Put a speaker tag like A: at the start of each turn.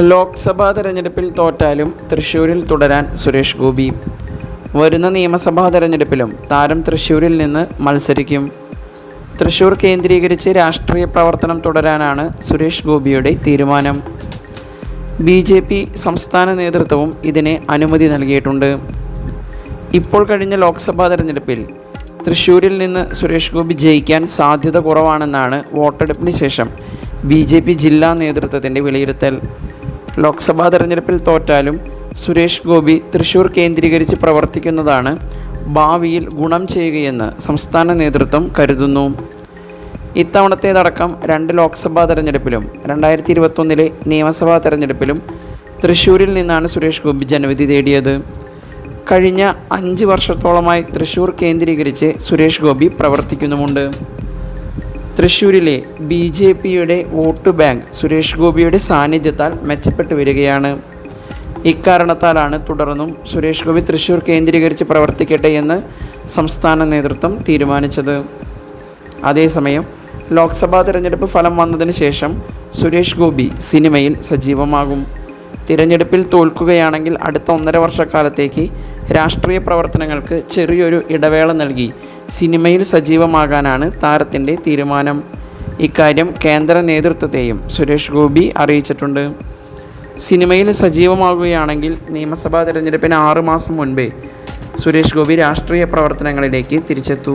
A: ലോക്സഭാ തെരഞ്ഞെടുപ്പിൽ തോറ്റാലും തൃശ്ശൂരിൽ തുടരാൻ സുരേഷ് ഗോപി. വരുന്ന നിയമസഭാ തെരഞ്ഞെടുപ്പിലും താരം തൃശ്ശൂരിൽ നിന്ന് മത്സരിക്കും. തൃശ്ശൂർ കേന്ദ്രീകരിച്ച് രാഷ്ട്രീയ പ്രവർത്തനം തുടരാനാണ് സുരേഷ് ഗോപിയുടെ തീരുമാനം. ബി ജെ പി സംസ്ഥാന നേതൃത്വവും ഇതിന് അനുമതി നൽകിയിട്ടുണ്ട്. ഇപ്പോൾ കഴിഞ്ഞ ലോക്സഭാ തെരഞ്ഞെടുപ്പിൽ തൃശ്ശൂരിൽ നിന്ന് സുരേഷ് ഗോപി ജയിക്കാൻ സാധ്യത കുറവാണെന്നാണ് വോട്ടെടുപ്പിന് ശേഷം ബി ജെ പി ജില്ലാ നേതൃത്വത്തിന്റെ വിലയിരുത്തൽ. ലോക്സഭാ തെരഞ്ഞെടുപ്പിൽ തോറ്റാലും സുരേഷ് ഗോപി തൃശൂർ കേന്ദ്രീകരിച്ച് പ്രവർത്തിക്കുന്നതാണ് ഭാവിയിൽ ഗുണം ചെയ്യുകയെന്ന് സംസ്ഥാന നേതൃത്വം കരുതുന്നു. ഇത്തവണത്തേതടക്കം രണ്ട് ലോക്സഭാ തെരഞ്ഞെടുപ്പിലും രണ്ടായിരത്തി ഇരുപത്തൊന്നിലെ നിയമസഭാ തെരഞ്ഞെടുപ്പിലും തൃശ്ശൂരിൽ നിന്നാണ് സുരേഷ് ഗോപി ജനവിധി തേടിയത്. കഴിഞ്ഞ അഞ്ച് വർഷത്തോളമായി തൃശ്ശൂർ കേന്ദ്രീകരിച്ച് സുരേഷ് ഗോപി പ്രവർത്തിക്കുന്നുമുണ്ട്. തൃശ്ശൂരിലെ ബി ജെ പിയുടെ വോട്ട് ബാങ്ക് സുരേഷ് ഗോപിയുടെ സാന്നിധ്യത്താൽ മെച്ചപ്പെട്ടു വരികയാണ്. ഇക്കാരണത്താലാണ് തുടർന്നും സുരേഷ് ഗോപി തൃശൂർ കേന്ദ്രീകരിച്ച് പ്രവർത്തിക്കട്ടെ എന്ന് സംസ്ഥാന നേതൃത്വം തീരുമാനിച്ചത്. അതേസമയം ലോക്സഭാ തിരഞ്ഞെടുപ്പ് ഫലം വന്നതിന് ശേഷം സുരേഷ് ഗോപി സിനിമയിൽ സജീവമാകും. തിരഞ്ഞെടുപ്പിൽ തോൽക്കുകയാണെങ്കിൽ അടുത്ത ഒന്നര വർഷക്കാലത്തേക്ക് രാഷ്ട്രീയ പ്രവർത്തനങ്ങൾക്ക് ചെറിയൊരു ഇടവേള നൽകി സിനിമയിൽ സജീവമാകാനാണ് താരത്തിന്റെ തീരുമാനം. ഇക്കാര്യം കേന്ദ്ര നേതൃത്വത്തെയും സുരേഷ് ഗോപി അറിയിച്ചിട്ടുണ്ട്. സിനിമയിൽ സജീവമാകുകയാണെങ്കിൽ നിയമസഭാ തിരഞ്ഞെടുപ്പിന് ആറുമാസം മുൻപേ സുരേഷ് ഗോപി രാഷ്ട്രീയ പ്രവർത്തനങ്ങളിലേക്ക് തിരിച്ചെത്തു.